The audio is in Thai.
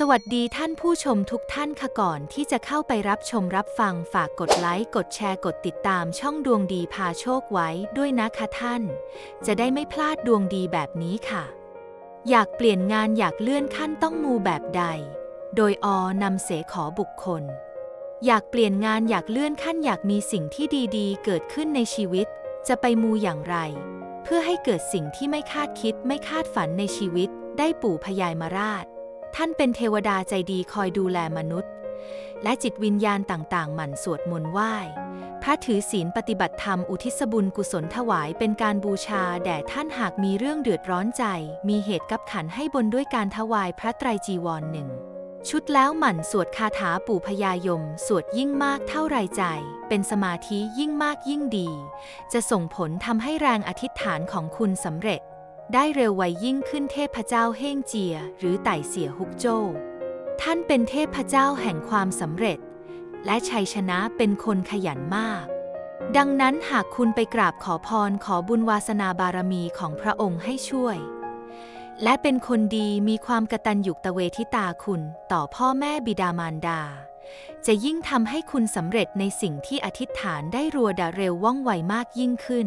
สวัสดีท่านผู้ชมทุกท่านค่ะก่อนที่จะเข้าไปรับชมรับฟังฝากกดไลค์ กดแชร์กดติดตามช่องดวงดีพาโชคไว้ด้วยนะคะท่าน จะได้ไม่พลาดดวงดีแบบนี้ค่ะ อยากเปลี่ยนงานอยากเลื่อนขั้นต้องมูแบบใด โดยอนำเสขอบุคคล อยากเปลี่ยนงานอยากเลื่อนขั้นอยากมีสิ่งที่ดีๆ เกิดขึ้นในชีวิต จะไปมูอย่างไร เพื่อให้เกิดสิ่งที่ไม่คาดคิดไม่คาดฝันในชีวิต ได้ปู่พญายมราช ท่านเป็นเทวดาใจดีคอยดูแลมนุษย์ และจิตวิญญาณต่างๆ หมั่นสวดมนต์ไหว้ พระถือศีลปฏิบัติธรรมอุทิศบุญกุศลถวายเป็นการบูชา แด่ท่านหากมีเรื่องเดือดร้อนใจ มีเหตุกับขันให้บนด้วยการถวายพระไตรจีวรหนึ่งชุดแล้วหมั่นสวดคาถาปู่พญายม สวดยิ่งมากเท่าไรใจ เป็นสมาธิยิ่งมากยิ่งดี จะส่งผลทำให้แรงอธิษฐานของคุณสำเร็จ ได้เร็วไวยิ่งขึ้นเทพเจ้าเฮ่งเจีย หรือไต่เสี่ยฮุกโจ้ ท่านเป็นเทพเจ้าแห่งความสำเร็จ และชัยชนะเป็นคนขยันมาก ดังนั้นหากคุณไปกราบขอพรขอบุญวาสนาบารมีของพระองค์ให้ช่วย และเป็นคนดีมีความกตัญญูตเวทิตาคุณต่อพ่อแม่บิดามารดา จะยิ่งทำให้คุณสำเร็จในสิ่งที่อธิษฐานได้รัวดาเร็วว่องไวมากยิ่งขึ้น